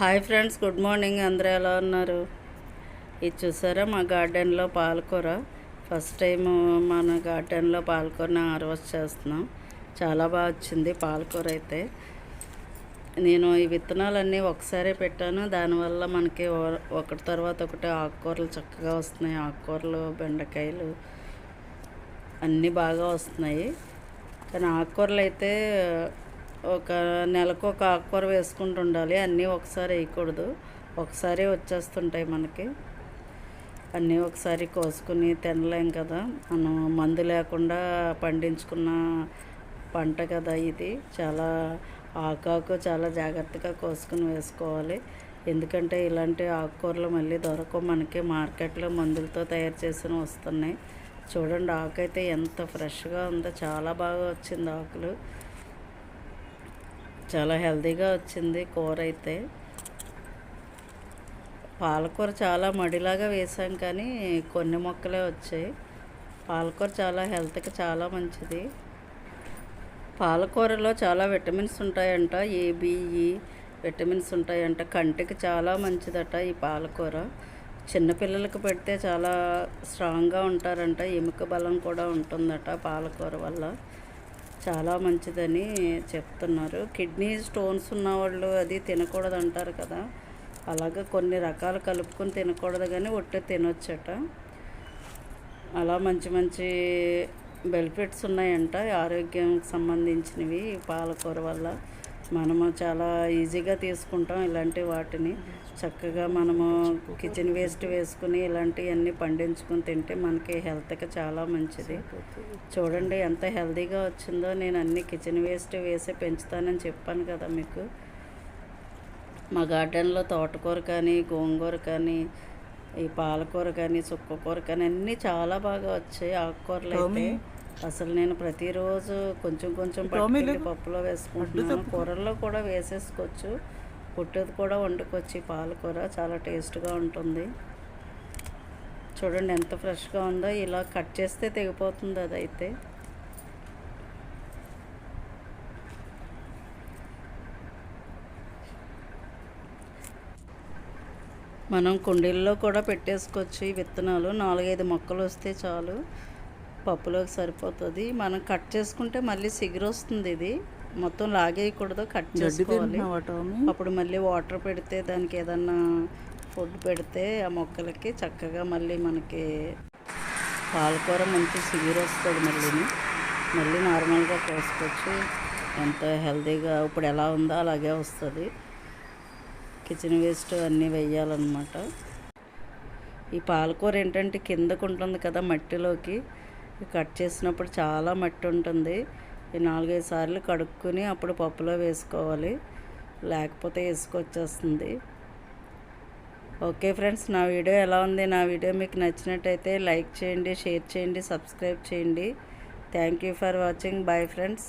Hi friends good morning. అందరూ ఎలా ఉన్నారు? ఇది చూసారా మా గార్డెన్లో పాలకూర? ఫస్ట్ టైం మన గార్డెన్లో పాలకూరని హార్వెస్ట్ చేస్తున్నాం. చాలా బాగా వచ్చింది పాలకూర అయితే. నేను ఈ విత్తనాలన్నీ ఒకసారే పెట్టాను. దానివల్ల మనకి ఒకటి తర్వాత ఒకటి ఆకుకూరలు చక్కగా వస్తున్నాయి. ఆకుకూరలు బెండకాయలు అన్నీ బాగా వస్తున్నాయి. కానీ ఆకుకూరలు అయితే ఒక నెలకు ఒక ఆకుకూర వేసుకుంటూ ఉండాలి అన్నీ ఒకసారి వేయకూడదు. ఒకసారి వచ్చేస్తుంటాయి మనకి. అన్నీ ఒకసారి కోసుకుని తినలేం కదా. మనం మందు లేకుండా పండించుకున్న పంట కదా ఇది. చాలా ఆకాకు చాలా జాగ్రత్తగా కోసుకుని వేసుకోవాలి. ఎందుకంటే ఇలాంటి ఆకుకూరలు మళ్ళీ దొరకవు. మనకి మార్కెట్లో మందులతో తయారు చేసిన వస్తున్నాయి. చూడండి ఆకు అయితే ఎంత ఫ్రెష్గా ఉందో. చాలా బాగా వచ్చింది ఆకులు. చాలా హెల్తీగా వచ్చింది కూర అయితే. పాలకూర చాలా మడిలాగా వేసాం కానీ కొన్ని మొక్కలే వచ్చాయి. పాలకూర చాలా హెల్త్కి చాలా మంచిది. పాలకూరలో చాలా విటమిన్స్ ఉంటాయంట ఏబిఈ విటమిన్స్ ఉంటాయంట. కంటికి చాలా మంచిదట ఈ పాలకూర. చిన్నపిల్లలకు పెడితే చాలా స్ట్రాంగ్గా ఉంటారంట ఎముక బలం కూడా ఉంటుందట పాలకూర వల్ల. చాలా మంచిదని చెప్తున్నారు. కిడ్నీ స్టోన్స్ ఉన్నవాళ్ళు అది తినకూడదు అంటారు కదా. అలాగే కొన్ని రకాలు కలుపుకొని తినకూడదు కానీ ఒట్టి తినొచ్చట. అలా మంచి మంచి బెనిఫిట్స్ ఉన్నాయంట ఆరోగ్యానికి సంబంధించినవి పాలకూర వల్ల. మనము చాలా ఈజీగా తీసుకుంటాం ఇలాంటి వాటిని. చక్కగా మనము కిచెన్ వేస్ట్ వేసుకుని ఇలాంటివన్నీ పండించుకుని తింటే మనకి హెల్త్కి చాలా మంచిది. చూడండి ఎంత హెల్తీగా వచ్చిందో నేను అన్ని కిచెన్ వేస్ట్ వేసి పెంచుతానని చెప్పాను కదా మీకు. మా గార్డెన్లో తోటకూర కానీ గోంగూర కానీ ఈ పాలకూర కానీ చుక్కకూర కానీ అన్నీ చాలా బాగా వచ్చాయి. ఆకుకూరలు అయితే అసలు నేను ప్రతిరోజు కొంచెం కొంచెం పట్టుకెళ్ళి పప్పులో వేసుకుంటున్నాను. కూరల్లో కూడా వేసేసుకోవచ్చు. పుట్టేది కూడా వండుకోవచ్చు. ఈ పాలకూర చాలా టేస్ట్గా ఉంటుంది. చూడండి ఎంత ఫ్రెష్గా ఉందో. ఇలా కట్ చేస్తే తెగిపోతుంది అదైతే. మనం కుండీల్లో కూడా పెట్టేసుకోవచ్చు ఈ విత్తనాలు. నాలుగైదు మొక్కలు వస్తే చాలు. పప్పులోకి సరిపోతుంది. మనం కట్ చేసుకుంటే మళ్ళీ సిగురు వస్తుంది ఇది. మొత్తం లాగేయకూడదు కట్ చేసుకోవాలి. అప్పుడు మళ్ళీ వాటర్ పెడితే దానికి ఏదన్నా ఫుడ్ పెడితే ఆ మొక్కలకి చక్కగా మళ్ళీ మనకి పాలకూర మంచి సిగురు వస్తుంది మళ్ళీ. మళ్ళీ నార్మల్గా కోసుకోవచ్చు. ఎంత హెల్తీగా ఇప్పుడు ఎలా ఉందో అలాగే వస్తుంది. కిచెన్ వేస్ట్ అన్నీ వేయాలన్నమాట ఈ పాలకూర ఏంటంటే కిందకు ఉంటుంది కదా మట్టిలోకి. కట్ చేసినప్పుడు చాలా మట్టి ఉంటుంది. ఈ నాలుగైదు సార్లు కడుక్కుని అప్పుడు పప్పులో వేసుకోవాలి. లేకపోతే వేసుకొచ్చేస్తుంది ఓకే ఫ్రెండ్స్ నా వీడియో ఎలా ఉంది? నా వీడియో మీకు నచ్చినట్టయితే లైక్ చేయండి షేర్ చేయండి సబ్స్క్రైబ్ చేయండి. Thank you for watching. Bye friends.